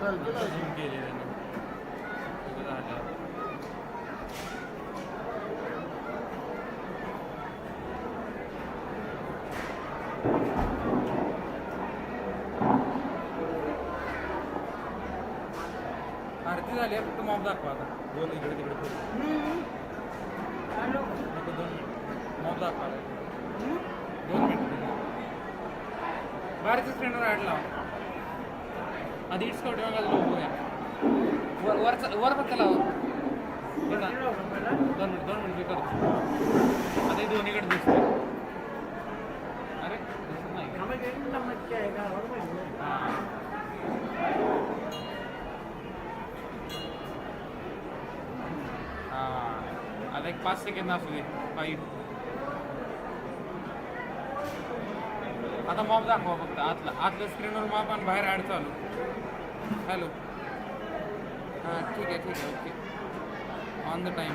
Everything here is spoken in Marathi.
आरती झाली आहे, फक्त मॉब दाखवा आता. दोन इकडे तिकडे. नको दोन मॉब दाखवा दोन मिनिट. बाहेरच्या स्क्रीनवर ॲड लावा. అది ఇడ్చుకోవడం కాదు పోయా वर वर पक्कला दोन मिनिट दोन मिनिट करतो आता अरे आता एक पाच आता मॉप दाखवा फक्त आतला आतल्या स्क्रीनवर मॉप आणि बाहेर ॲड चालू. हॅलो हां ठीक आहे ठीक आहे ओके. On the time